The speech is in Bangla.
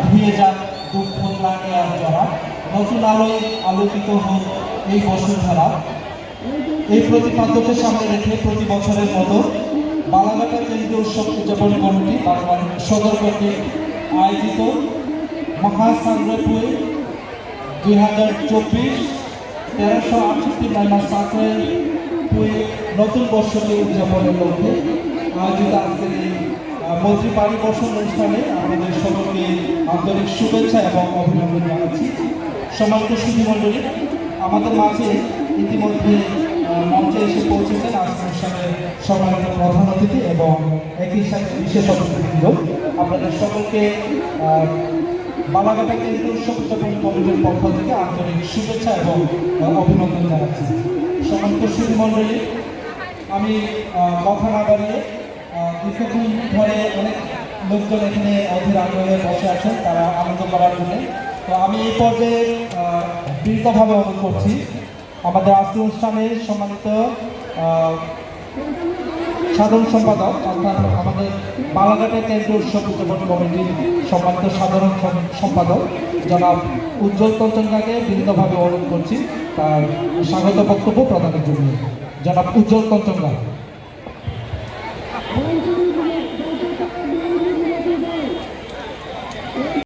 ধুয়ে যাক দুঃখ লাগে আর জড়া নতুন আলোয় আলোকিত হোক এই বসুন্ধরা। এই প্রতিপাদ্যকে সামনে রেখে প্রতি বছরের মতো বালাঘাটা কেন্দ্রীয় উৎসব উদযাপনী কমিটি বারবার সদর কর্তৃক আয়োজিত মহাসাগরপুরে দুই হাজার চব্বিশ তেরোশো আটষট্টি মাইনাস সাতের নতুন বর্ষকে উদযাপনের লক্ষ্যে আয়োজিত আজকের এই মন্ত্রী বাড়ি বর্ষণ অনুষ্ঠানে আমাদের সকলকে আন্তরিক শুভেচ্ছা এবং অভিনন্দন জানাচ্ছি। সম্মানিত সুধীমণ্ডলী, আমাদের মাঝে ইতিমধ্যে মঞ্চে এসে পৌঁছেছেন আজকের অনুষ্ঠানের সম্মানিত প্রধান অতিথি এবং একই সাথে বিশেষ অতিথিবৃন্দ। আপনাদের সকলকে বালাঘাটা কেন্দ্রীয় উৎসব উদযাপন কমিটির পক্ষ থেকে আন্তরিক শুভেচ্ছা এবং অভিনন্দন জানাচ্ছি। সম্মানিত সুধীমণ্ডলী, আমি কথা না বাড়িয়ে দীর্ঘদিন ধরে অনেক লোকজন এখানে অধীর আগ্রহে বসে আছেন, তারা আনন্দ করার জন্য। তো আমি এই পর্যায়ে বিনীতভাবে অনুরোধ করছি। আমাদের আজকের অনুষ্ঠানে সম্মানিত সাধারণ সম্পাদক অর্থাৎ আমাদের বালাঘাটের কেন্দ্রীয় উৎসব উদযাপন কমিটির সম্মানিত সাধারণ সম্পাদক জনাব উজ্জ্বল তঞ্চনকাকে বিনীতভাবে অনুরোধ করছি তার স্বাগত বক্তব্য প্রদানের জন্য। জনাব উজ্জ্বল তঞ্চনকা